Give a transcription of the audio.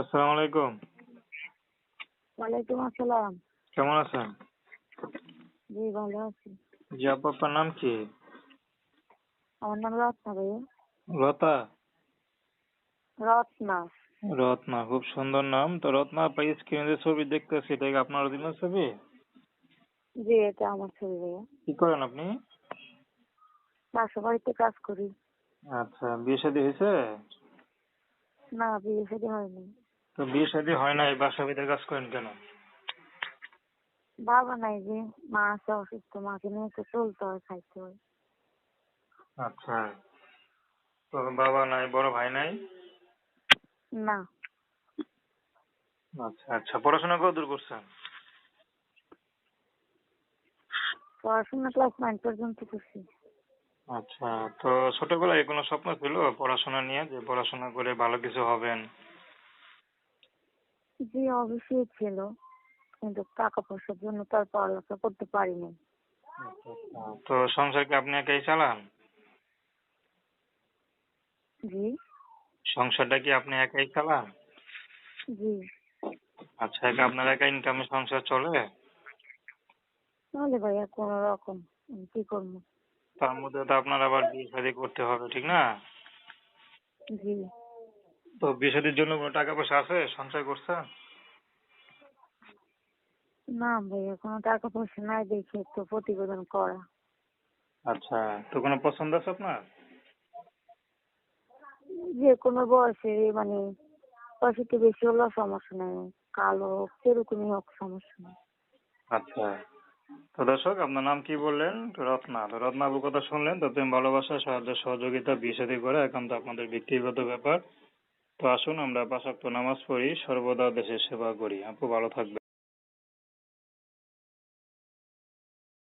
আসসালামু আলাইকুম। ওয়ালাইকুম আসসালাম। কেমন আছেন? জি ভালো আছি। জি আপু আপনার নাম কি? আমার নাম রত্না ভাইয়া লতা? রত্না। রত্না খুব সুন্দর নাম। তো রত্না আপা স্ক্রিনে যে ছবি দেখতেছি এটা কি আপনার অরিজিনাল ছবি? জি এটা আমার ছবি ভাইয়া কি করেন আপনি? বাসা বাড়িতে কাজ করি। আচ্ছা বিয়ে শাদী হয়েছে? না বিয়ে শাদী হয়নি। তো বিয়ে শাদী হয় না এই বাসা বাড়িতে কাজ করেন কেন? বাবা নাই যে মা আছে অসুস্থ মাকে নিয়ে তো চলতে হয় খাইতে হয়। আচ্ছা তো বাবা নাই বড় ভাই নাই? না। আচ্ছা আচ্ছা পড়াশোনা কত দূর করছেন? পড়াশোনা ক্লাস নাইন পর্যন্ত করছি। আচ্ছা তো ছোটবেলায় কোনো স্বপ্ন ছিল পড়াশোনা নিয়ে যে পড়াশোনা করে ভালো কিছু হবেন? জি অবশ্যই ছিল। কিন্তু টাকা পয়সার জন্য তো আর পড়ালেখা করতে পারিনি। তো সংসার কি আপনি একাই চালান? জি। সংসারটা কি আপনি একাই চালান? জি। আচ্ছা একা আপনার একা ইনকামে সংসার চলে? তাহলে ভাইয়া কোনো রকম। কি করব? তার মধ্যে তো আপনার আবার বিয়ে শাদী করতে হবে ঠিক না? জি। তো বিয়ে জন্য কোনো টাকা পয়সা আছে? সঞ্চয় করছেন না ভাইয়া কোনো টাকা পয়সা নাই দেখে তো প্রতিবেদন করা। আচ্ছা তো কোনো পছন্দ আছে আপনার? যে কোনো বয়সে মানে বয়স একটু বেশি হলেও সমস্যা নেই কালো হোক সেরকমই হোক সমস্যা নেই। আচ্ছা তো দর্শক আপনার নাম কি বললেন? রত্না তো রত্না কথা শুনলেন তো তুমি ভালোবাসা সাহায্য সহযোগিতা বিয়ে শাদী করে তো আপনাদের ব্যক্তিগত ব্যাপার। তো আসুন আমরা পাঁচ ওয়াক্ত নামাজ পড়ি সর্বদা দেশের সেবা করি। আপু ভালো থাকবেন।